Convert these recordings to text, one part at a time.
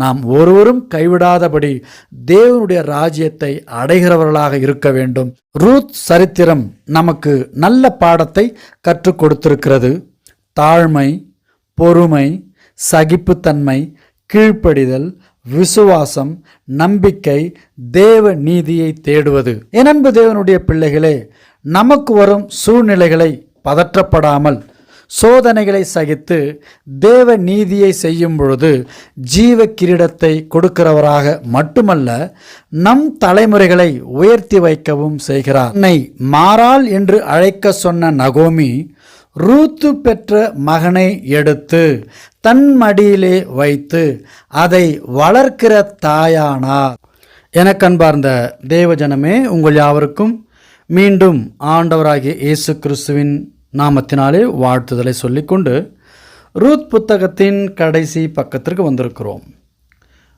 நாம் ஒருவரும் கைவிடாதபடி தேவனுடைய ராஜ்யத்தை அடைகிறவர்களாக இருக்க வேண்டும். ரூத் சரித்திரம் நமக்கு நல்ல பாடத்தை கற்றுக் கொடுத்திருக்கிறது. தாழ்மை பொறுமை சகிப்புத்தன்மை கீழ்ப்படிதல் விசுவாசம் நம்பிக்கை தேவ நீதியை தேடுவது. எனன்பு தேவனுடைய பிள்ளைகளே நமக்கு வரும் சூழ்நிலைகளை பதற்றப்படாமல் சோதனைகளை சகித்து தேவ நீதியை செய்யும் பொழுது ஜீவ கிரீடத்தை கொடுக்கிறவராக மட்டுமல்ல நம் தலைமுறைகளை உயர்த்தி வைக்கவும் செய்கிறார். என்னை மாறாள் என்று அழைக்க சொன்ன நகோமி ரூத்து பெற்ற மகனை எடுத்து தன் மடியிலே வைத்து அதை வளர்க்கிற தாயானார். எனக்கன்பார்ந்த தேவஜனமே உங்கள் யாவருக்கும் மீண்டும் ஆண்டவராகிய இயேசு கிறிஸ்துவின் நாமத்தினாலே வாழ்த்துதலை சொல்லிக்கொண்டு ரூத் புத்தகத்தின் கடைசி பக்கத்திற்கு வந்திருக்கிறோம்.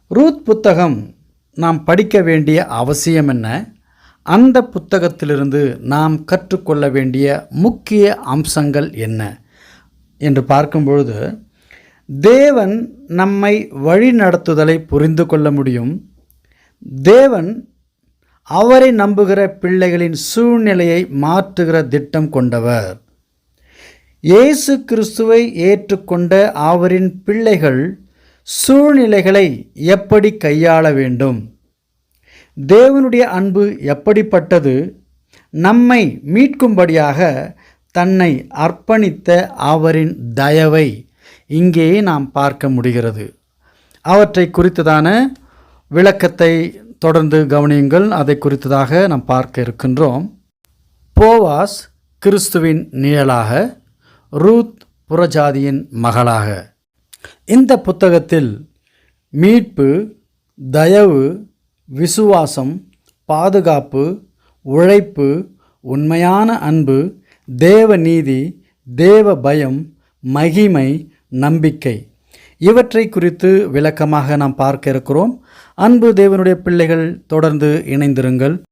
ரூத் புத்தகம் நாம் படிக்க வேண்டிய அவசியம் என்ன? அந்த புத்தகத்திலிருந்து நாம் கற்றுக்கொள்ள வேண்டிய முக்கிய அம்சங்கள் என்ன? என்று பார்க்கும்பொழுது தேவன் நம்மை வழி நடத்துதலை புரிந்து கொள்ள முடியும். தேவன் அவரை நம்புகிற பிள்ளைகளின் சூழ்நிலையை மாற்றுகிற திட்டம் கொண்டவர். இயேசு கிறிஸ்துவை ஏற்றுக்கொண்ட அவரின் பிள்ளைகள் சூழ்நிலைகளை எப்படி கையாள வேண்டும்? தேவனுடைய அன்பு எப்படிப்பட்டது? நம்மை மீட்கும்படியாக தன்னை அர்ப்பணித்த அவரின் தயவை இங்கே நாம் பார்க்க முடிகிறது. அவற்றை குறித்ததான விளக்கத்தை தொடர்ந்து கவனியுங்கள். அதை குறித்ததாக நாம் பார்க்க இருக்கின்றோம். போவாஸ் கிறிஸ்துவின் நிழலாக ரூத் புறஜாதியின் மகளாக. இந்த புத்தகத்தில் மீட்பு தயவு விசுவாசம் பாதுகாப்பு உழைப்பு உண்மையான அன்பு தேவ நீதி தேவ பயம் மகிமை நம்பிக்கை இவற்றை குறித்து விளக்கமாக நாம் பார்க்க இருக்கிறோம். அன்பு தேவனுடைய பிள்ளைகள் தொடர்ந்து இணைந்திருங்கள்.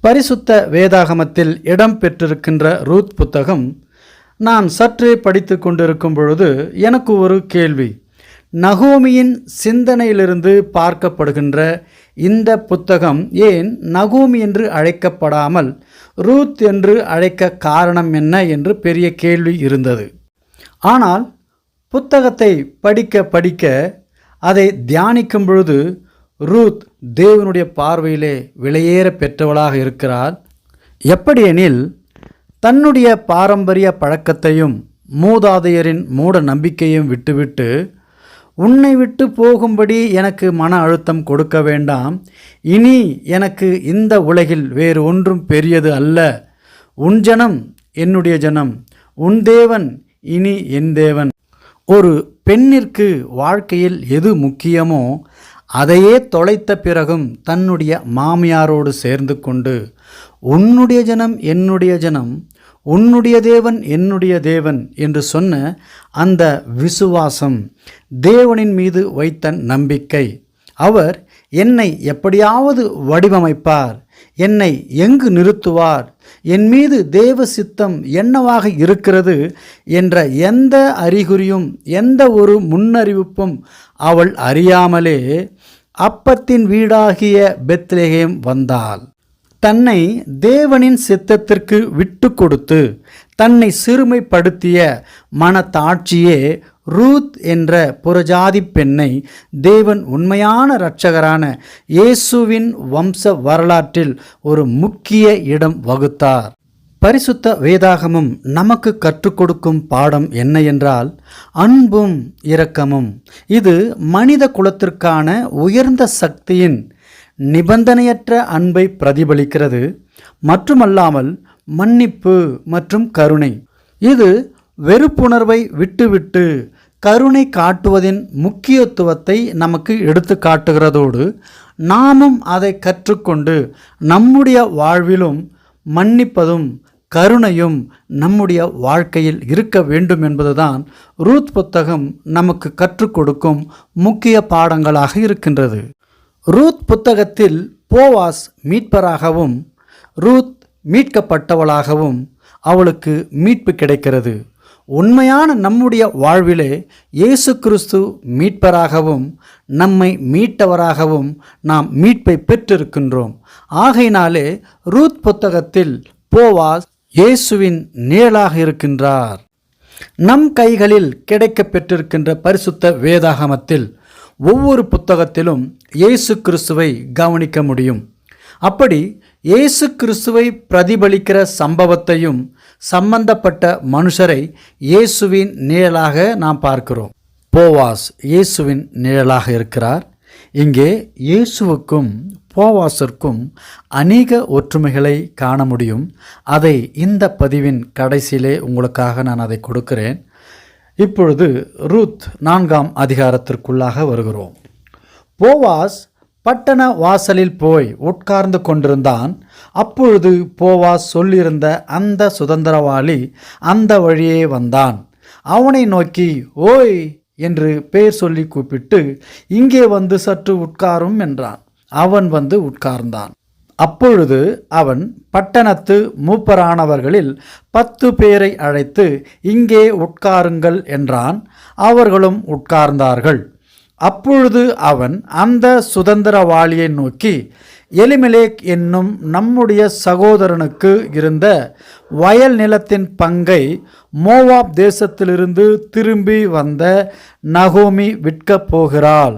பரிசுத்த வேதாகமத்தில் இடம் பெற்றிருக்கின்ற ரூத் புத்தகம் நான் சற்றே படித்து கொண்டிருக்கும் பொழுது எனக்கு ஒரு கேள்வி. நகோமியின் சிந்தனையிலிருந்து பார்க்கப்படுகின்ற இந்த புத்தகம் ஏன் நகோமி என்று அழைக்கப்படாமல் ரூத் என்று அழைக்க காரணம் என்ன என்று பெரிய கேள்வி இருந்தது. ஆனால் புத்தகத்தை படிக்க படிக்க அதை தியானிக்கும் பொழுது ரூத் தேவனுடைய பார்வையிலே விலையேற பெற்றவளாக இருக்கிறார். எப்படியெனில் தன்னுடைய பாரம்பரிய பழக்கத்தையும் மூதாதையரின் மூட நம்பிக்கையும் விட்டுவிட்டு உன்னை விட்டு போகும்படி எனக்கு மன அழுத்தம் கொடுக்க வேண்டாம். இனி எனக்கு இந்த உலகில் வேறு ஒன்றும் பெரியது அல்ல. உன் ஜனம் என்னுடைய ஜனம். உன் தேவன் இனி என் தேவன். ஒரு பெண்ணிற்கு வாழ்க்கையில் எது முக்கியமோ அதையே தொலைத்த பிறகும் தன்னுடைய மாமியாரோடு சேர்ந்து கொண்டு உன்னுடைய ஜனம் என்னுடைய ஜனம் உன்னுடைய தேவன் என்னுடைய தேவன் என்று சொன்ன அந்த விசுவாசம் தேவனின் மீது வைத்த நம்பிக்கை. அவர் என்னை எப்படியாவது வடிவமைப்பார் என்னை எங்கு நிறுத்துவார் என் மீது தேவ சித்தம் என்னவாக இருக்கிறது என்ற எந்த அறிகுறியும் எந்த ஒரு முன்னறிவிப்பும் அவள் அறியாமலே அப்பத்தின் வீடாகிய பெத்லேகேம் வந்தாள். தன்னை தேவனின் சித்தத்திற்கு விட்டு கொடுத்து தன்னை சிறுமைப்படுத்திய மனத்தாட்சியே ரூத் என்ற புறஜாதி பெண்ணை தேவன் உண்மையான இரட்சகரான இயேசுவின் வம்ச வரலாற்றில் ஒரு முக்கிய இடம் வகுத்தார். பரிசுத்த வேதாகமும் நமக்கு கற்றுக் கொடுக்கும் பாடம் என்ன என்றால் அன்பும் இரக்கமும். இது மனித குலத்திற்கான உயர்ந்த சக்தியின் நிபந்தனையற்ற அன்பை பிரதிபலிக்கிறது மட்டுமல்லாமல் மன்னிப்பு மற்றும் கருணை. இது வெறுப்புணர்வை விட்டுவிட்டு கருணை காட்டுவதின் முக்கியத்துவத்தை நமக்கு எடுத்து காட்டுகிறதோடு நாமும் அதை கற்றுக்கொண்டு நம்முடைய வாழ்விலும் மன்னிப்பதும் கருணையும் நம்முடைய வாழ்க்கையில் இருக்க வேண்டும் என்பதுதான் ரூத் புத்தகம் நமக்கு கற்றுக் கொடுக்கும் முக்கிய பாடங்களாக இருக்கின்றது. ரூத் புத்தகத்தில் போவாஸ் மீட்பராகவும் ரூத் மீட்கப்பட்டவளாகவும் அவளுக்கு மீட்பு கிடைக்கிறது. உண்மையான நம்முடைய வாழ்விலே இயேசு கிறிஸ்து மீட்பராகவும் நம்மை மீட்டவராகவும் நாம் மீட்பை பெற்றிருக்கின்றோம். ஆகையினாலே ரூத் புத்தகத்தில் போவாஸ் இயேசுவின் நிழலாக இருக்கின்றார். நம் கைகளில் கிடைக்க பெற்றிருக்கின்ற பரிசுத்த வேதாகமத்தில் ஒவ்வொரு புத்தகத்திலும் இயேசு கிறிஸ்துவை கவனிக்க முடியும். அப்படி இயேசு கிறிஸ்துவை பிரதிபலிக்கிற சம்பவத்தையும் சம்பந்தப்பட்ட மனுஷரை இயேசுவின் நிழலாக நாம் பார்க்கிறோம். போவாஸ் இயேசுவின் நிழலாக இருக்கிறார். இங்கே இயேசுவுக்கும் போவாசிற்கும் அநேக ஒற்றுமைகளை காண முடியும். அதை இந்த பதிவின் கடைசியிலே உங்களுக்காக நான் அதை கொடுக்கிறேன். இப்பொழுது ரூத் நான்காம் அதிகாரத்திற்குள்ளாக வருகிறோம். போவாஸ் பட்டண வாசலில் போய் உட்கார்ந்து கொண்டிருந்தான். அப்பொழுது போவாஸ் சொல்லியிருந்த அந்த சுதந்திரவாளி அந்த வழியே வந்தான். அவனை நோக்கி ஓய் என்று பெயர் சொல்லி கூப்பிட்டு இங்கே வந்து சற்று உட்காரும் என்றான். அவன் வந்து உட்கார்ந்தான். அப்பொழுது அவன் பட்டணத்து மூப்பரானவர்களில் பத்து பேரை அழைத்து இங்கே உட்காருங்கள் என்றான். அவர்களும் உட்கார்ந்தார்கள். அப்பொழுது அவன் அந்த சுதந்திரவாளியை நோக்கி எலிமலேக் என்னும் நம்முடைய சகோதரனுக்கு இருந்த வயல் நிலத்தின் பங்கை மோவாப் தேசத்திலிருந்து திரும்பி வந்த நகோமி விற்கப் போகிறாள்.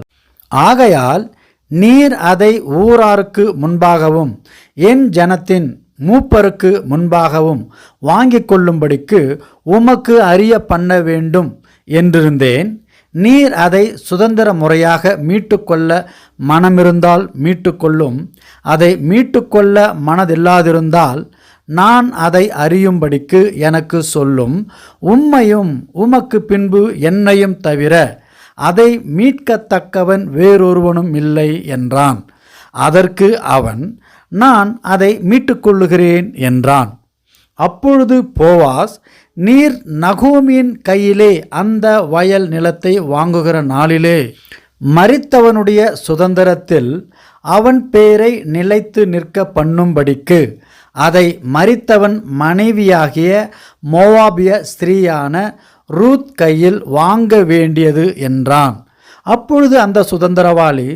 ஆகையால் நீர் அதை ஊராருக்கு முன்பாகவும் என் ஜனத்தின் மூப்பருக்கு முன்பாகவும் வாங்கிக் கொள்ளும்படிக்கு உமக்கு அறிய பண்ண வேண்டும் என்றிருந்தேன். நீர் அதை சுதந்திர முறையாக மீட்டுக்கொள்ள மனமிருந்தால் மீட்டுக்கொள்ளும். அதை மீட்டுக்கொள்ள மனதில்லாதிருந்தால் நான் அதை அறியும்படிக்கு எனக்கு சொல்லும். உம்மையும் உமக்கு பின்பு என்னையும் தவிர அதை மீட்கத்தக்கவன் வேறொருவனும் இல்லை என்றான். அதற்கு அவன் நான் அதை மீட்டுக்கொள்ளுகிறேன் என்றான். அப்பொழுது போவாஸ் நீர் நகோமியின் கையிலே அந்த வயல் நிலத்தை வாங்குகிற நாளிலே மறித்தவனுடைய சுதந்திரத்தில் அவன் பேரை நிலைத்து நிற்க பண்ணும்படிக்கு அதை மறித்தவன் மனைவியாகிய மோவாபிய ஸ்திரீயான ரூத் கையில் வாங்க வேண்டியது என்றான். அப்பொழுது அந்த சுதந்திரவாளி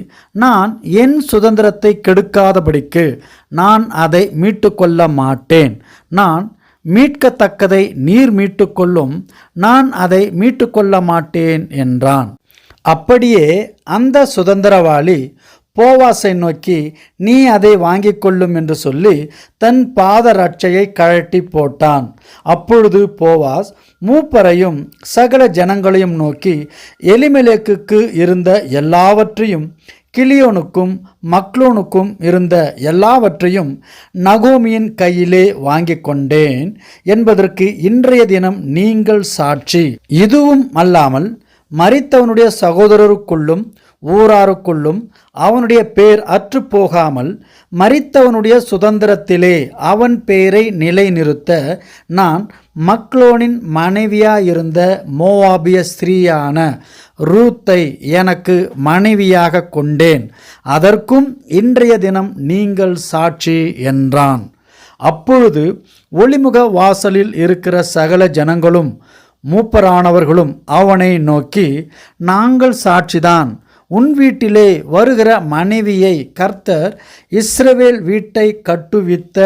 நான் என் சுதந்திரத்தை கெடுக்காதபடிக்கு நான் அதை மீட்டுக்கொள்ள மாட்டேன். நான் மீட்கத்தக்கதை நீர் மீட்டுக்கொள்ளும் நான் அதை மீட்டுக்கொள்ள மாட்டேன் என்றான். அப்படியே அந்த சுதந்திரவாளி போவாசை நோக்கி நீ அதை வாங்கிக் கொள்ளும் என்று சொல்லி தன் பாத ரட்சையை கழட்டி போட்டான். அப்பொழுது போவாஸ் மூப்பரையும் சகல ஜனங்களையும் நோக்கி எலிமெலேக்குக்கு இருந்த எல்லாவற்றையும் கிளியோனுக்கும் மக்லோனுக்கும் இருந்த எல்லாவற்றையும் நகோமியின் கையிலே வாங்கிக் கொண்டேன். என்பதற்கு இன்றைய தினம் நீங்கள் சாட்சி. இதுவும் அல்லாமல் மறித்தவனுடைய சகோதரருக்குள்ளும் ஊராருக்குள்ளும் அவனுடைய பேர் அற்றுப்போகாமல் மறித்தவனுடைய சுதந்திரத்திலே அவன் பேரை நிலைநிறுத்த நான் மக்லோனின் மனைவியாயிருந்த மோவாபிய ஸ்திரீயான ரூத்தை எனக்கு மனைவியாக கொண்டேன். அதற்கும் இன்றைய தினம் நீங்கள் சாட்சி என்றான். அப்பொழுது ஒளிமுக வாசலில் இருக்கிற சகல ஜனங்களும் மூப்பரானவர்களும் அவனை நோக்கி நாங்கள் சாட்சிதான். உன் வீட்டிலே வருகிற மனைவியை கர்த்தர் இஸ்ரவேல் வீட்டை கட்டுவித்த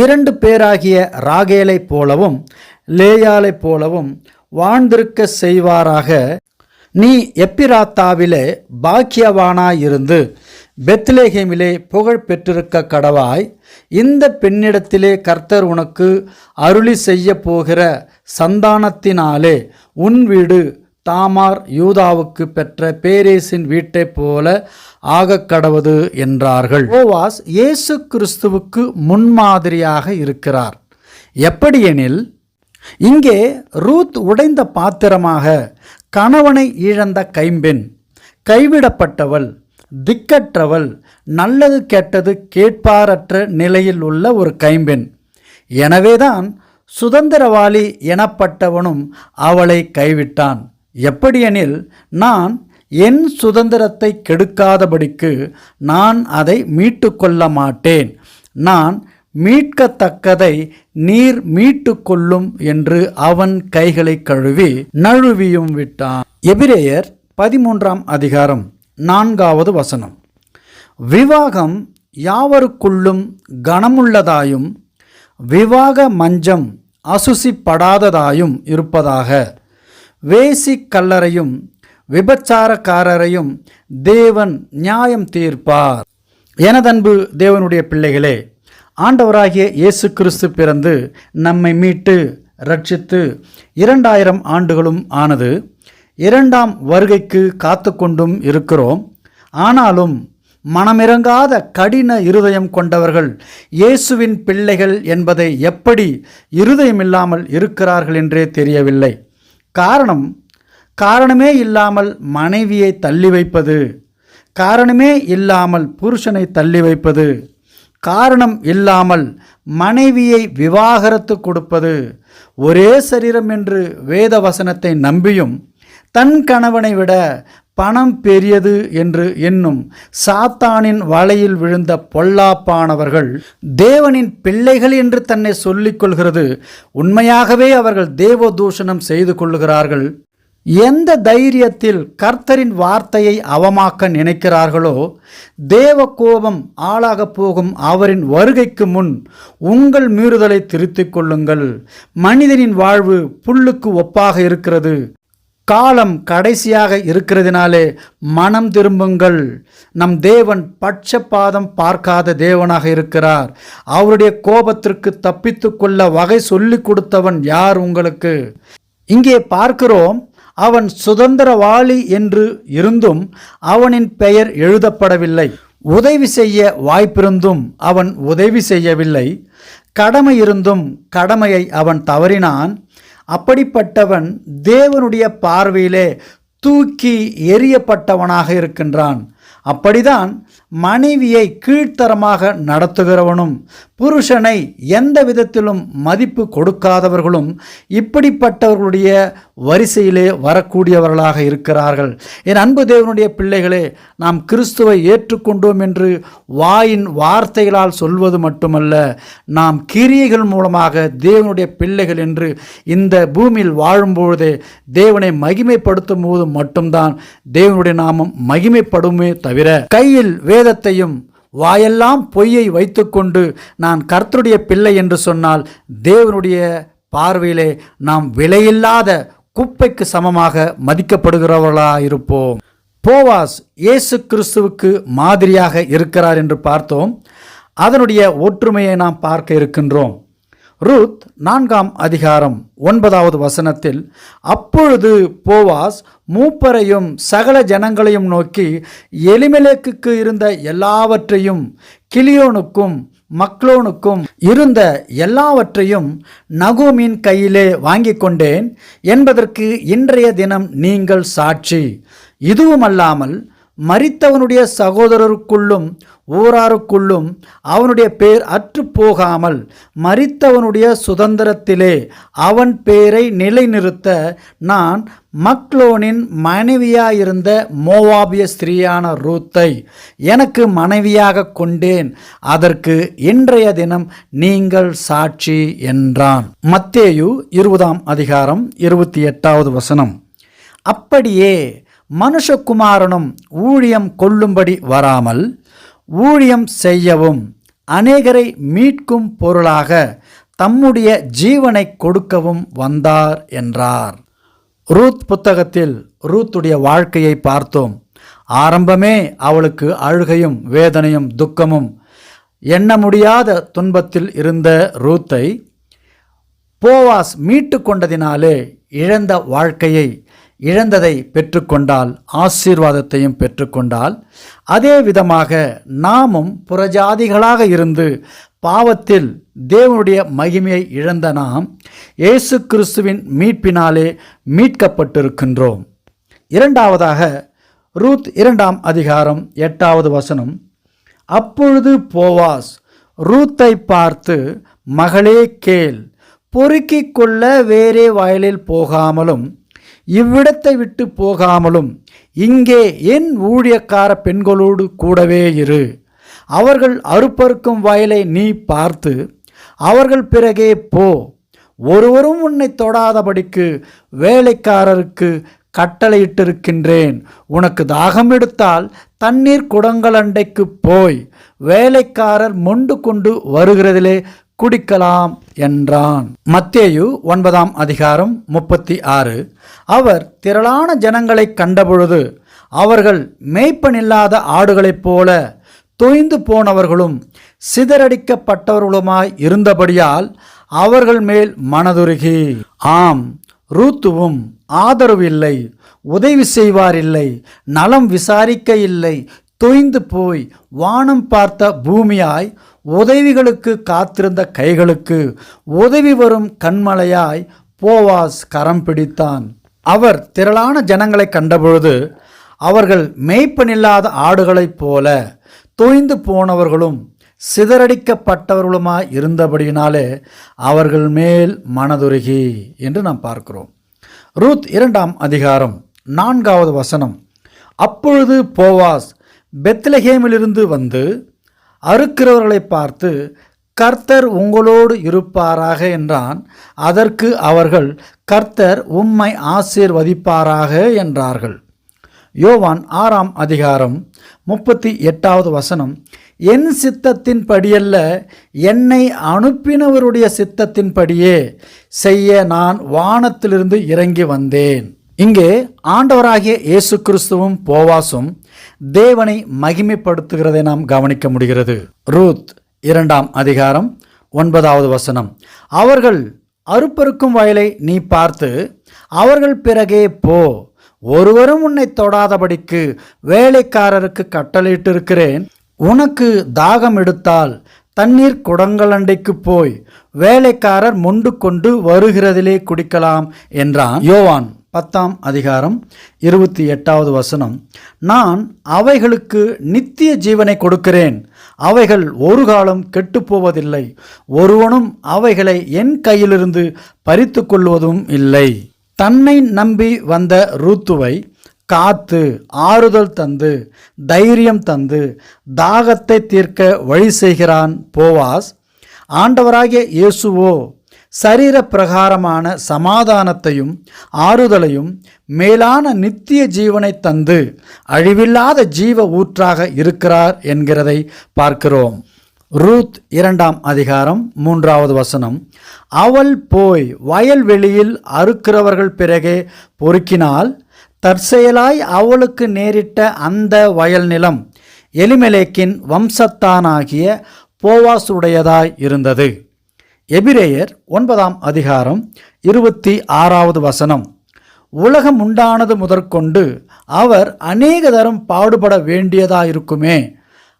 இரண்டு பேராகிய ராகேலைப் போலவும் லேயாலைப் போலவும் வாழ்ந்திருக்க செய்வாராக. நீ எப்பிராத்தாவிலே பாக்கியவானாயிருந்து பெத்லேஹேமிலே புகழ் பெற்றிருக்க கடவாய். இந்த பெண்ணிடத்திலே கர்த்தர் உனக்கு அருளி செய்ய போகிற சந்தானத்தினாலே உன் வீடு தாமார் யூதாவுக்கு பெற்ற பேரேசின் வீட்டைப் போல ஆகக் கடவது என்றார்கள். ஓவாஸ் இயேசு கிறிஸ்துவுக்கு முன்மாதிரியாக இருக்கிறார். எப்படியெனில் இங்கே ரூத் உடைந்த பாத்திரமாக கணவனை இழந்த கைம்பெண் கைவிடப்பட்டவள் திக்கற்றவள் நல்லது கெட்டது கேட்பாரற்ற நிலையில் உள்ள ஒரு கைம்பெண். எனவேதான் சுதந்திரவாளி எனப்பட்டவனும் அவளை கைவிட்டான். எப்படியெனில் நான் என் சுதந்திரத்தை கெடுக்காதபடிக்கு நான் அதை மீட்டு கொள்ள மாட்டேன் நான் மீட்கத்தக்கதை நீர் மீட்டு கொள்ளும் என்று அவன் கைகளை கழுவி நழுவியும் விட்டான். எபிரேயர் பதிமூன்றாம் அதிகாரம் நான்காவது வசனம். விவாகம் யாவருக்குள்ளும் கனமுள்ளதாயும் விவாக மஞ்சம் அசுசிப்படாததாயும் இருப்பதாக வேசி கல்லறையும் விபச்சாரக்காரரையும் தேவன் நியாயம் தீர்ப்பார். எனதன்பு தேவனுடைய பிள்ளைகளே ஆண்டவராகிய இயேசு கிறிஸ்து பிறந்து நம்மை மீட்டு ரட்சித்து இரண்டாயிரம் ஆண்டுகளும் ஆனது இரண்டாம் வருகைக்கு காத்து கொண்டும் இருக்கிறோம். ஆனாலும் மனமிறங்காத கடின இருதயம் கொண்டவர்கள் இயேசுவின் பிள்ளைகள் என்பதை எப்படி இருதயமில்லாமல் இருக்கிறார்கள் என்றே தெரியவில்லை. காரணம் காரணமே இல்லாமல் மனைவியை தள்ளி வைப்பது. காரணமே இல்லாமல் புருஷனை தள்ளி வைப்பது. காரணம் இல்லாமல் மனைவியை விவாகரத்து கொடுப்பது. ஒரே சரீரம் என்று வேத வசனத்தை நம்பியும் தன் கணவனை விட பணம் பெரியது என்று என்னும் சாத்தானின் வலையில் விழுந்த பொல்லாப்பானவர்கள் தேவனின் பிள்ளைகள் என்று தன்னை சொல்லிக்கொள்கிறது உண்மையாகவே அவர்கள் தேவதூஷணம் செய்து கொள்ளுகிறார்கள். எந்த தைரியத்தில் கர்த்தரின் வார்த்தையை அவமாக்க நினைக்கிறார்களோ தேவ கோபம் ஆளாகப் போகும் அவரின் வருகைக்கு முன் உங்கள் மீறுதலை திருத்திக் கொள்ளுங்கள். மனிதனின் வாழ்வு புல்லுக்கு ஒப்பாக இருக்கிறது. காலம் கடைசியாக இருக்கிறதுனாலே மனம் திரும்புங்கள். நம் தேவன் பட்சபாதம் பார்க்காத தேவனாக இருக்கிறார். அவருடைய கோபத்திற்கு தப்பித்து கொள்ள வகை சொல்லிக் கொடுத்தவன் யார் உங்களுக்கு? இங்கே பார்க்கிறோம் அவன் சுதந்திரவாளி என்று இருந்தும் அவனின் பெயர் எழுதப்படவில்லை. உதவி செய்ய வாய்ப்பிருந்தும் அவன் உதவி செய்யவில்லை. கடமை இருந்தும் கடமையை அவன் தவறினான். அப்படிப்பட்டவன் தேவனுடைய பார்வையிலே தூக்கி எறியப்பட்டவனாக இருக்கின்றான். அப்படிதான் மனைவியை கீழ்த்தரமாக நடத்துகிறவனும் புருஷனை எந்த விதத்திலும் மதிப்பு கொடுக்காதவர்களும் இப்படிப்பட்டவர்களுடைய வரிசையிலே வரக்கூடியவர்களாக இருக்கிறார்கள். என் அன்பு தேவனுடைய பிள்ளைகளே நாம் கிறிஸ்துவை ஏற்றுக்கொண்டோம் என்று வாயின் வார்த்தைகளால் சொல்வது மட்டுமல்ல நாம் கிரியைகள் மூலமாக தேவனுடைய பிள்ளைகள் என்று இந்த பூமியில் வாழும்பொழுதே தேவனை மகிமைப்படுத்தும் போது மட்டும்தான் தேவனுடைய நாமம் மகிமைப்படுமே தவிர கையில் வேதத்தையும் வாயெல்லாம் பொய்யை வைத்துக்கொண்டு நான் கர்த்தருடைய பிள்ளை என்று சொன்னால் தேவனுடைய பார்வையிலே நாம் விலையில்லாத குப்பைக்கு சமமாக மதிக்கப்படுகிறவர்களாக இருப்போம் போவாஸ் இயேசு கிறிஸ்துவுக்கு மாதிரியாக இருக்கிறார் என்று பார்த்தோம். அதனுடைய ஒற்றுமையை நாம் பார்க்க இருக்கின்றோம். ரூத் நான்காம் அதிகாரம் ஒன்பதாவது வசனத்தில் அப்பொழுது போவாஸ் மூப்பரையும் சகல ஜனங்களையும் நோக்கி எலிமெலேக்குக்கு இருந்த எல்லாவற்றையும் கிளியோனுக்கும் மக்லோனுக்கும் இருந்த எல்லாவற்றையும் நகூமின் கையிலே வாங்கிக் கொண்டேன். என்பதற்கு இன்றைய தினம் நீங்கள் சாட்சி. இதுவுமல்லாமல் மரித்தவனுடைய சகோதரருக்குள்ளும் ஊராருக்குள்ளும் அவனுடைய பேர் அற்று போகாமல் சுதந்திரத்திலே அவன் பேரை நிலைநிறுத்த நான் மக்லோனின் மனைவியாயிருந்த மோவாபிய ஸ்திரீயான ரூத்தை எனக்கு மனைவியாக கொண்டேன். அதற்கு இன்றைய தினம் நீங்கள் சாட்சி என்றான். மத்தேயு இருபதாம் அதிகாரம் இருபத்தி எட்டாவது வசனம். அப்படியே மனுஷகுமாரனும் ஊழியம் கொள்ளும்படி வராமல் ஊழியம் செய்யவும் அநேகரை மீட்கும் பொருளாக தம்முடைய ஜீவனை கொடுக்கவும் வந்தார் என்றார். ரூத் புத்தகத்தில் ரூத்துடைய வாழ்க்கையை பார்த்தோம். ஆரம்பமே அவளுக்கு அழுகையும் வேதனையும் துக்கமும் எண்ண முடியாத துன்பத்தில் இருந்த ரூத்தை போவாஸ் மீட்டு கொண்டதினாலே இழந்த வாழ்க்கையை இழந்ததை பெற்றுக்கொண்டால் ஆசீர்வாதத்தையும் பெற்றுக்கொண்டால் அதே விதமாக நாமும் புறஜாதிகளாக இருந்து பாவத்தில் தேவனுடைய மகிமையை இழந்த நாம் இயேசு கிறிஸ்துவின் மீட்பினாலே மீட்கப்பட்டிருக்கின்றோம். இரண்டாவதாக ரூத் இரண்டாம் அதிகாரம் எட்டாவது வசனம் அப்பொழுது போவாஸ் ரூத்தை பார்த்து மகளே கேள் பொறுக்கிக் கொள்ள வேறே வயலில் போகாமலும் இவ்விடத்தை விட்டு போகாமலும் இங்கே என் ஊழியக்கார பெண்களோடு கூடவே இரு. அவர்கள் அறுப்பறுக்கும் வயலை நீ பார்த்து அவர்கள் பிறகே போ. ஒருவரும் உன்னை தொடாதபடிக்கு வேலைக்காரருக்கு கட்டளையிட்டிருக்கின்றேன். உனக்கு தாகம் எடுத்தால் தண்ணீர் குடங்கள் அண்டைக்கு போய் வேலைக்காரர் மொண்டு கொண்டு வருகிறதிலே குடிக்கலாம் என்றான். மத்தேயு ஒன்பதாம் அதிகாரம் முப்பத்தி ஆறு. அவர் திரளான ஜனங்களை கண்டபொழுது அவர்கள் மேய்ப்பனில்லாத ஆடுகளைப் போல தொய்ந்து போனவர்களும் சிதறடிக்கப்பட்டவர்களுமாய் இருந்தபடியால் அவர்கள் மேல் மனதுருகி. ஆம் ரூத்துவும் ஆதரவு இல்லை உதவி செய்வார் இல்லை நலம் விசாரிக்க இல்லை தொய்ந்து போய் வானம் பார்த்த பூமியாய் உதவிகளுக்கு காத்திருந்த கைகளுக்கு உதவி வரும் கண்மலையாய் போவாஸ் கரம் பிடித்தான். அவர் திரளான ஜனங்களை கண்டபொழுது அவர்கள் மேய்ப்பனில்லாத ஆடுகளைப் போல தொய்ந்து போனவர்களும் சிதறடிக்கப்பட்டவர்களுமாய் இருந்தபடியினாலே அவர்கள் மேல் மனதுருகி என்று நாம் பார்க்கிறோம். ரூத் இரண்டாம் அதிகாரம் நான்காவது வசனம். அப்பொழுது போவாஸ் பெத்லஹேமிலிருந்து வந்து அறுக்கிறவர்களை பார்த்து கர்த்தர் உங்களோடு இருப்பாராக என்றான். அதற்கு அவர்கள் கர்த்தர் உம்மை ஆசீர்வதிப்பாராக என்றார்கள். யோவான் ஆறாம் அதிகாரம் முப்பத்தி எட்டாவது வசனம் என் சித்தத்தின் படியல்ல என்னை அனுப்பினவருடைய சித்தத்தின்படியே செய்ய நான் வானத்திலிருந்து இறங்கி வந்தேன். இங்கே ஆண்டவராகிய இயேசு கிறிஸ்துவும் போவாசும் தேவனை மகிமைப்படுத்துகிறதை நாம் கவனிக்க முடிகிறது. ரூத் இரண்டாம் அதிகாரம் ஒன்பதாவது வசனம். அவர்கள் அறுப்பறுக்கும் வயலை நீ பார்த்து அவர்கள் பிறகே போ ஒருவரும் உன்னை தொடாதபடிக்கு வேலைக்காரருக்கு கட்டளையிட்டிருக்கிறேன். உனக்கு தாகம் எடுத்தால் தண்ணீர் குடங்களண்டைக்கு போய் வேலைக்காரர் மொண்டு கொண்டு வருகிறதிலே குடிக்கலாம் என்றான் யோவான். பத்தாம் அதிகாரம் இருபத்தி எட்டாவது வசனம். நான் அவைகளுக்கு நித்திய ஜீவனை கொடுக்கிறேன். அவைகள் ஒரு காலம் கெட்டுப்போவதில்லை. ஒருவனும் அவைகளை என் கையிலிருந்து பறித்து கொள்வதும் இல்லை. தன்னை நம்பி வந்த ரூத்துவை காத்து ஆறுதல் தந்து தைரியம் தந்து தாகத்தை தீர்க்க வழி செய்கிறான் போவாஸ். ஆண்டவராகிய இயேசுவோ சரீர பிரகாரமான சமாதானத்தையும் ஆறுதலையும் மேலான நித்திய ஜீவனை தந்து அழிவில்லாத ஜீவ ஊற்றாக இருக்கிறார் என்கிறதை பார்க்கிறோம். ரூத் இரண்டாம் அதிகாரம் மூன்றாவது வசனம். அவள் போய் வயல்வெளியில் அறுக்கிறவர்கள் பிறகே பொறுக்கினால் தற்செயலாய் அவளுக்கு நேரிட்ட அந்த வயல் நிலம் எலிமெலேக்கின் வம்சத்தானாகிய போவாசுடையதாய் இருந்தது. எபிரேயர் ஒன்பதாம் அதிகாரம் இருபத்தி ஆறாவது வசனம். உலகம் உண்டானது முதற்கொண்டு அவர் அநேக தரம் பாடுபட வேண்டியதாயிருக்குமே.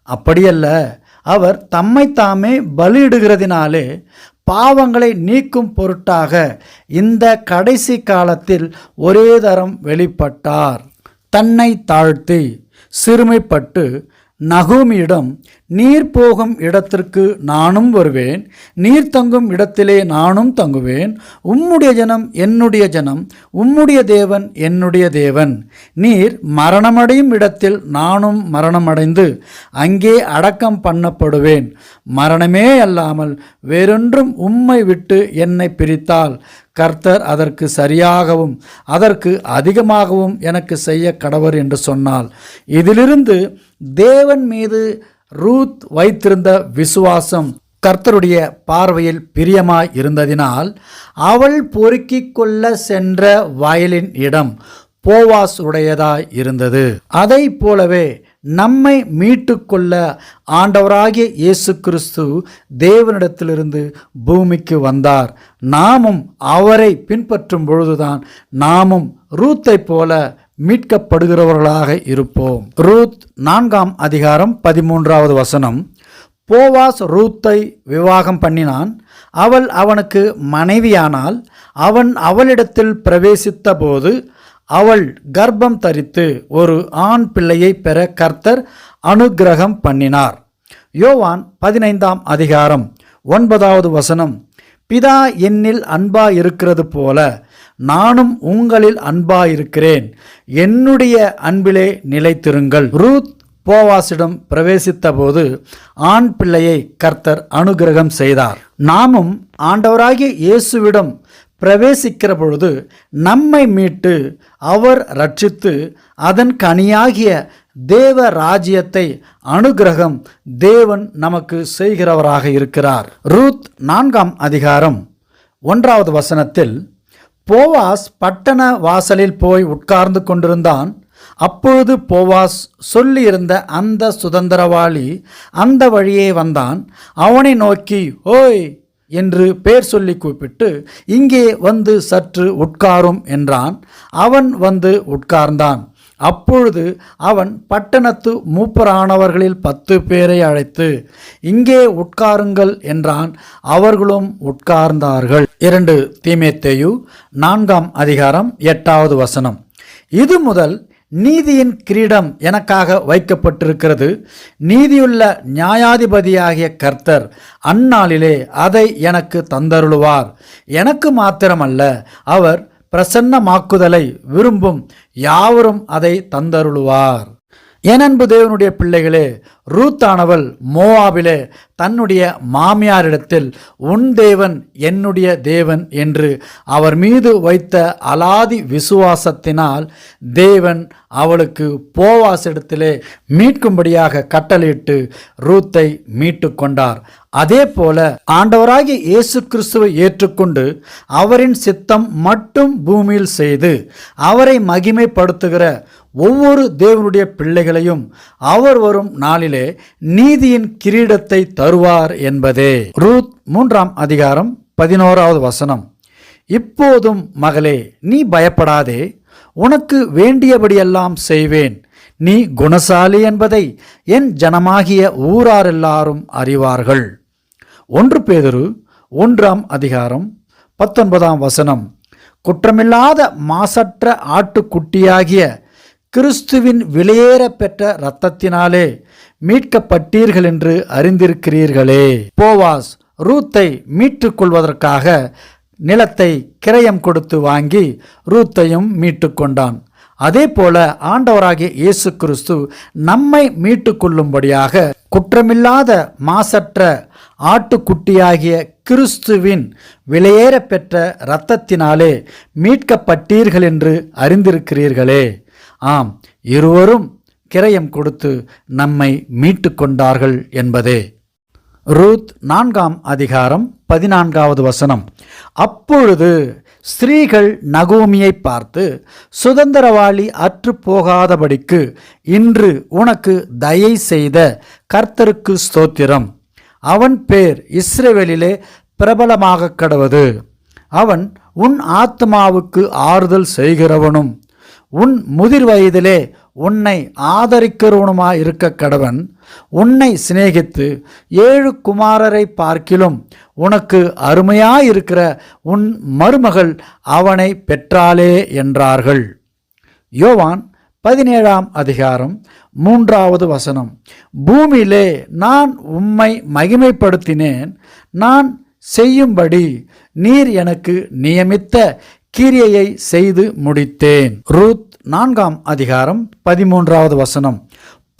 அப்படியல்ல அவர் தம்மை தாமே பலியிடுகிறதினாலே பாவங்களை நீக்கும் பொருட்டாக இந்த கடைசி காலத்தில் ஒரே தரம் வெளிப்பட்டார். தன்னை தாழ்த்தி சிறுமைப்பட்டு நகோமியிடம் நீர் போகும் இடத்திற்கு நானும் வருவேன். நீர் தங்கும் இடத்திலே நானும் தங்குவேன். உம்முடைய ஜனம் என்னுடைய ஜனம் உம்முடைய தேவன் என்னுடைய தேவன். நீர் மரணமடையும் இடத்தில் நானும் மரணமடைந்து அங்கே அடக்கம் பண்ணப்படுவேன். மரணமே அல்லாமல் வேறொன்றும் உம்மை விட்டு என்னை பிரித்தால் கர்த்தர் அதற்கு சரியாகவும் அதற்கு அதிகமாகவும் எனக்கு செய்ய கடவர் என்று சொன்னால் இதிலிருந்து தேவன் மீது ரூத் வைத்திருந்த விசுவாசம் கர்த்தருடைய பார்வையில் பிரியமாய் இருந்ததினால் அவள் பொறுக்கிக் கொள்ள சென்ற வயலின் இடம் போவாஸ் உடையதாய் இருந்தது. அதை போலவே நம்மை மீட்டுக்கொள்ள ஆண்டவராகிய இயேசு கிறிஸ்து தேவனிடத்திலிருந்து பூமிக்கு வந்தார். நாமும் அவரை பின்பற்றும் பொழுதுதான் நாமும் ரூத்தை போல மீட்கப்படுகிறவர்களாக இருப்போம். ரூத் நான்காம் அதிகாரம் பதிமூன்றாவது வசனம். போவாஸ் ரூத்தை விவாகம் பண்ணினான். அவள் அவனுக்கு மனைவியானால் அவன் அவளிடத்தில் பிரவேசித்த போது அவள் கர்ப்பம் தரித்து ஒரு ஆண் பிள்ளையை பெற கர்த்தர் அனுக்கிரகம் பண்ணினார். யோவான் பதினைந்தாம் அதிகாரம் ஒன்பதாவது வசனம் பிதா என்னில் அன்பா இருக்கிறது போல நானும் உங்களில் அன்பா இருக்கிறேன். என்னுடைய அன்பிலே நிலைத்திருங்கள். ரூத் போவாசிடம் பிரவேசித்தபோது ஆண் பிள்ளையை கர்த்தர் அனுகிரகம் செய்தார். நாமும் ஆண்டவராகிய இயேசுவிடம் பிரவேசிக்கிற பொழுது நம்மை மீட்டு அவர் ரட்சித்து அதன் கனியாகிய தேவ ராஜ்யத்தை அனுகிரகம் தேவன் நமக்கு செய்கிறவராக இருக்கிறார். ரூத் நான்காம் அதிகாரம் ஒன்றாவது வசனத்தில் போவாஸ் பட்டண வாசலில் போய் உட்கார்ந்து கொண்டிருந்தான். அப்பொழுது போவாஸ் சொல்லியிருந்த அந்த சுதந்திரவாளி அந்த வழியே வந்தான். அவனை நோக்கி ஓய் என்று பெயர் சொல்லி கூப்பிட்டு இங்கே வந்து சற்று உட்காரும் என்றான். அவன் வந்து உட்கார்ந்தான். அப்பொழுது அவன் பட்டணத்து மூப்பரானவர்களில் பத்து பேரை அழைத்து இங்கே உட்காருங்கள் என்றான். அவர்களும் உட்கார்ந்தார்கள். இரண்டு தீமேத்தேயு நான்காம் அதிகாரம் எட்டாவது வசனம். இது முதல் நீதியின் கிரீடம் எனக்காக வைக்கப்பட்டிருக்கிறது. நீதியுள்ள நியாயாதிபதியாகிய கர்த்தர் அந்நாளிலே அதை எனக்கு தந்தருளுவார். எனக்கு மாத்திரமல்ல அவர் பிரசன்னமாக்குதலை விரும்பும் யாவரும் அதை தந்தருளுவார். அன்பு தேவனுடைய பிள்ளைகளே ரூத்தானவள் மோவாவிலே தன்னுடைய மாமியாரிடத்தில் உன் தேவன் என்னுடைய தேவன் என்று அவர் மீது வைத்த அலாதி விசுவாசத்தினால் தேவன் அவளுக்கு போவாசிடத்திலே மீட்கும்படியாக கட்டளையிட்டு ரூத்தை மீட்டு கொண்டார் அதே போல ஆண்டவராகிய இயேசு கிறிஸ்துவை ஏற்றுக்கொண்டு அவரின் சித்தம் மட்டும் பூமியில் செய்து அவரை மகிமைப்படுத்துகிற ஒவ்வொரு தேவனுடைய பிள்ளைகளையும் அவர் வரும் நாளிலே நீதியின் கிரீடத்தை தருவார் என்பதே. ரூத் மூன்றாம் அதிகாரம் பதினோராவது வசனம். இப்போதும் மகளே நீ பயப்படாதே. உனக்கு வேண்டியபடியெல்லாம் செய்வேன். நீ குணசாலி என்பதை என் ஜனமாகிய ஊரார் எல்லாரும் அறிவார்கள். ஒன்று பேதுரு ஒன்றாம் அதிகாரம் பத்தொன்பதாம் வசனம். குற்றமில்லாத மாசற்ற ஆட்டுக்குட்டியாகிய கிறிஸ்துவின் விலையேற பெற்ற இரத்தத்தினாலே மீட்கப்பட்டீர்கள் என்று அறிந்திருக்கிறீர்களே. போவாஸ் ரூத்தை மீட்டுக்கொள்வதற்காக நிலத்தை கிரயம் கொடுத்து வாங்கி ரூத்தையும் மீட்டு கொண்டான் அதே போல ஆண்டவராகிய இயேசு கிறிஸ்து நம்மை மீட்டு கொள்ளும்படியாக குற்றமில்லாத மாசற்ற ஆட்டுக்குட்டியாகிய கிறிஸ்துவின் விலையேற பெற்ற இரத்தத்தினாலே மீட்கப்பட்டீர்கள் என்று அறிந்திருக்கிறீர்களே. ஆம் இருவரும் கிரயம் கொடுத்து நம்மை மீட்டு கொண்டார்கள் என்பதே. ரூத் நான்காம் அதிகாரம் பதினான்காவது வசனம். அப்பொழுது ஸ்திரீகள் நகோமியை பார்த்து சுதந்திரவாளி அற்று போகாதபடிக்கு இன்று உனக்கு தயை செய்த கர்த்தருக்கு ஸ்தோத்திரம். அவன் பேர் இஸ்ரேவேலிலே பிரபலமாக கடவது. அவன் உன் ஆத்மாவுக்கு ஆறுதல் செய்கிறவனும் உன் முதிர் வயதிலே உன்னை ஆதரிக்கிறவனுமா இருக்க கடவன் உன்னை சிநேகித்து ஏழு குமாரரை பார்க்கிலும் உனக்கு அருமையாயிருக்கிற உன் மருமகள் அவனை பெற்றாளே என்றார்கள். யோவான் பதினேழாம் அதிகாரம் மூன்றாவது வசனம். பூமியிலே நான் உம்மை மகிமைப்படுத்தினேன் நான் செய்யும்படி நீர் எனக்கு நியமித்த கிரியையை செய்து முடித்தேன். ரூத் நான்காம் அதிகாரம் பதிமூன்றாவது வசனம்.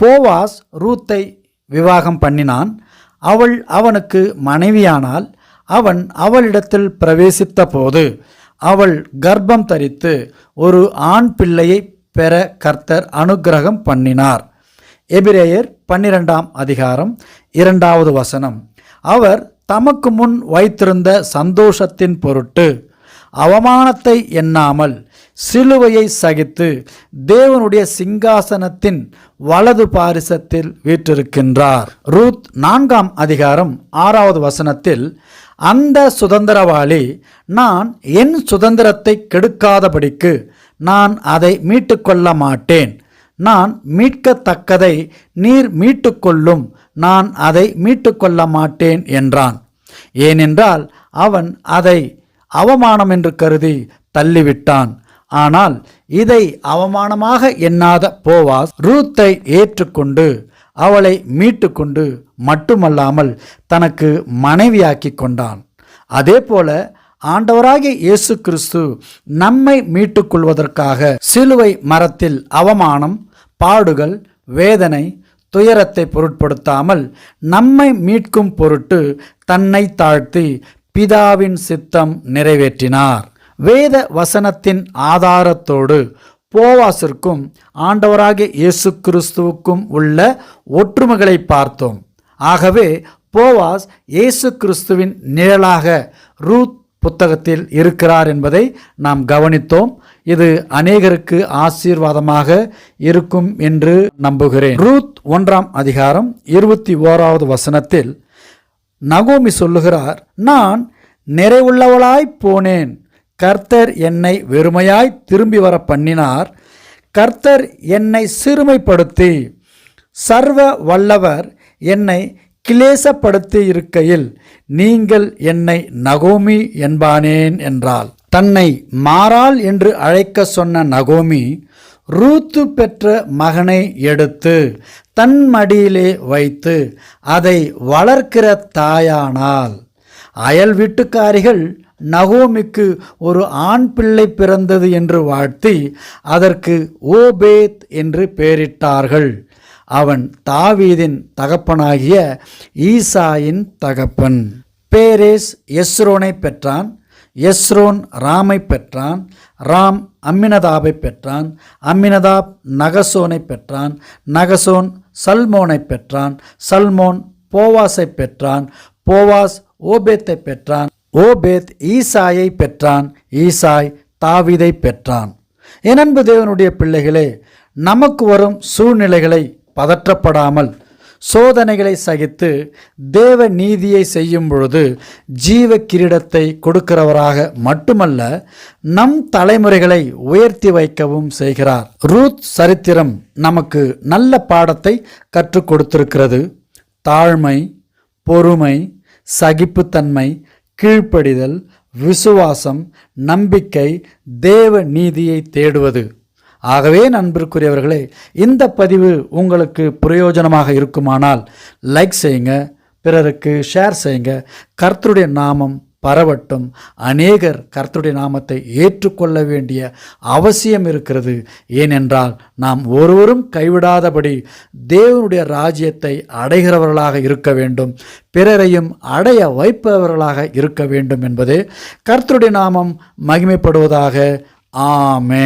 போவாஸ் ரூத்தை விவாகம் பண்ணினான். அவள் அவனுக்கு மனைவியானால் அவன் அவளிடத்தில் பிரவேசித்த போது அவள் கர்ப்பம் தரித்து ஒரு ஆண் பிள்ளையை பெற கர்த்தர் அனுக்கிரகம் பண்ணினார். எபிரேயர் பன்னிரெண்டாம் அதிகாரம் இரண்டாவது வசனம். அவர் தமக்கு முன் வைத்திருந்த சந்தோஷத்தின் பொருட்டு அவமானத்தை எண்ணாமல் சிலுவையை சகித்து தேவனுடைய சிங்காசனத்தின் வலது பாரிசத்தில் வீற்றிருக்கின்றார். ரூத் நான்காம் அதிகாரம் ஆறாவது வசனத்தில் அந்த சுதந்திரவாளி நான் என் சுதந்திரத்தை கெடுக்காதபடிக்கு நான் அதை மீட்டுக்கொள்ள மாட்டேன். நான் மீட்கத்தக்கதை நீர் மீட்டுக்கொள்ளும் நான் அதை மீட்டுக்கொள்ள மாட்டேன் என்றான். ஏனென்றால் அவன் அதை அவமானம் என்று கருதி தள்ளிவிட்டான். ஆனால் இதை அவமானமாக எண்ணாத போவாஸ் ரூத்தை ஏற்றுக்கொண்டு அவளை மீட்டுக்கொண்டு மட்டுமல்லாமல் தனக்கு மனைவியாக்கி கொண்டான். அதே போல ஆண்டவராகிய இயேசு கிறிஸ்து நம்மை மீட்டுக்கொள்வதற்காக சிலுவை மரத்தில் அவமானம் பாடுகள் வேதனை துயரத்தை பொருட்படுத்தாமல் நம்மை மீட்கும் பொருட்டு தன்னை தாழ்த்தி பிதாவின் சித்தம் நிறைவேற்றினார். வேத வசனத்தின் ஆதாரத்தோடு போவாசிற்கும் ஆண்டவராகிய இயேசு கிறிஸ்துவுக்கும் உள்ள ஒற்றுமைகளை பார்த்தோம். ஆகவே போவாஸ் இயேசு கிறிஸ்துவின் நிழலாக ரூத் புத்தகத்தில் இருக்கிறார் என்பதை நாம் கவனித்தோம். இது அநேகருக்கு ஆசீர்வாதமாக இருக்கும் என்று நம்புகிறேன். ரூத் ஒன்றாம் அதிகாரம் இருபத்தி ஓராவது வசனத்தில் நகோமி சொல்லுகிறார் நான் நிறைவுள்ளவளாய் போனேன். கர்த்தர் என்னை வெறுமையாய் திரும்பி வர பண்ணினார். கர்த்தர் என்னை சிறுமைப்படுத்தி. சர்வ வல்லவர் என்னை கிளேசப்படுத்தி இருக்கையில் நீங்கள் என்னை நகோமி என்பானேன் என்றாள். தன்னை மாறாள் என்று அழைக்க சொன்ன நகோமி ரூத்து பெற்ற மகனை எடுத்து தன் மடியிலே வைத்து அதை வளர்க்கிற தாயானால். அயல் வீட்டுக்காரிகள் நகோமிக்கு ஒரு ஆண் பிள்ளை பிறந்தது என்று வாழ்த்தி அதற்கு ஓபேத் என்று பெயரிட்டார்கள். அவன் தாவீதின் தகப்பனாகிய ஈசாயின் தகப்பன். பேரேஸ் எஸ்ரோனை பெற்றான். எஸ்ரோன் ராமை பெற்றான் ராம் அம்மினதாபை பெற்றான் அம்மினதாப் நகசோனை பெற்றான் நகசோன் சல்மோனை பெற்றான் சல்மோன் போவாஸை பெற்றான் போவாஸ் ஓபேத்தை பெற்றான் ஓபேத் ஈசாயை பெற்றான் ஈசாய் தாவிதை பெற்றான். என் அன்பு தேவனுடைய பிள்ளைகளே நமக்கு வரும் சூழ்நிலைகளை பதற்றப்படாமல் சோதனைகளை சகித்து தேவ நீதியை செய்யும் பொழுது ஜீவ கிரீடத்தை கொடுக்கிறவராக மட்டுமல்ல நம் தலைமுறைகளை உயர்த்தி வைக்கவும் செய்கிறார். ரூத் சரித்திரம் நமக்கு நல்ல பாடத்தை கற்றுக் கொடுத்திருக்கிறது. தாழ்மை பொறுமை சகிப்புத்தன்மை கீழ்ப்படிதல் விசுவாசம் நம்பிக்கை தேவ நீதியை தேடுவது. ஆகவே நண்பிற்குரியவர்களே இந்த பதிவு உங்களுக்கு பிரயோஜனமாக இருக்குமானால் லைக் செய்யுங்க பிறருக்கு ஷேர் செய்யுங்க. கர்த்தருடைய நாமம் பரவட்டும். அநேகர் கர்த்தருடைய நாமத்தை ஏற்றுக்கொள்ள வேண்டிய அவசியம் இருக்கிறது. ஏனென்றால் நாம் ஒருவரும் கைவிடாதபடி தேவனுடைய ராஜ்யத்தை அடைகிறவர்களாக இருக்க வேண்டும். பிறரையும் அடைய வைப்பவர்களாக இருக்க வேண்டும் என்பதே கர்த்தருடைய நாமம் மகிமைப்படுவதாக. ஆமே